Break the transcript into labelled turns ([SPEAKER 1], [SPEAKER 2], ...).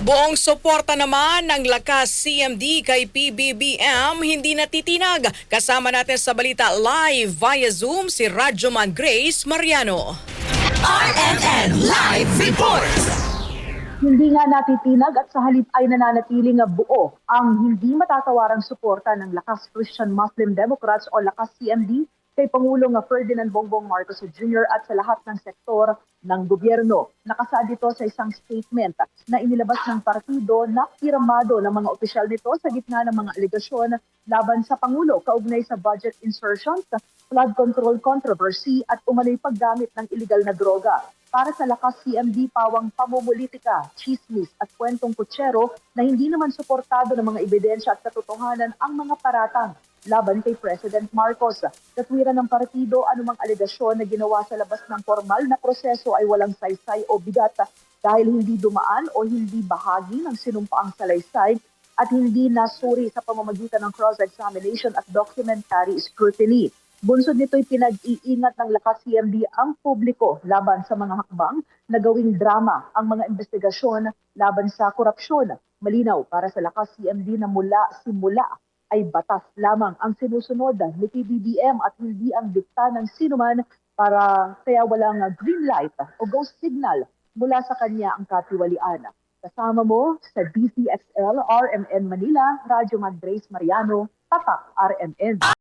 [SPEAKER 1] Buong suporta naman ng lakas CMD kay PBBM hindi natitinag. Kasama natin sa balita live via Zoom si Radyoman Grace Mariano.
[SPEAKER 2] RMN Live Report!
[SPEAKER 3] hindi nga natitinag at sa halip ay nananatiling buo ang hindi matatawarang suporta ng Lakas Christian Muslim Democrats o Lakas CMD kay Pangulong Ferdinand Bongbong Marcos Jr. at sa lahat ng sektor ng gobyerno. Nakasaad ito sa isang statement na inilabas ng partido na pirmado ng mga opisyal nito sa gitna ng mga alegasyon laban sa Pangulo kaugnay sa budget insertions, flood control controversy at umano'y paggamit ng illegal na droga para sa lakas CMD pawang pamumulitika, chismis at kwentong kutsero na hindi naman suportado ng mga ebidensya at katotohanan ang mga paratang laban kay President Marcos. Katwiran ng partido, anumang alegasyon na ginawa sa labas ng formal na proseso ay walang saysay o bigat dahil hindi dumaan o hindi bahagi ng sinumpaang salaysay at hindi nasuri sa pamamagitan ng cross-examination at documentary scrutiny. Bunsod nito'y pinag-iingat ng lakas CMD ang publiko laban sa mga hakbang na gawing drama ang mga investigasyon laban sa korupsyon. Malinaw para sa lakas CMD na mula simula ay batas lamang ang sinusunod ni PBBM at hindi ang dikta ng sinuman para kaya walang green light o go signal mula sa kanya ang katiwalian. Kasama mo sa DCXL RMN Manila, Radyo Madres Mariano, Tatak RMN.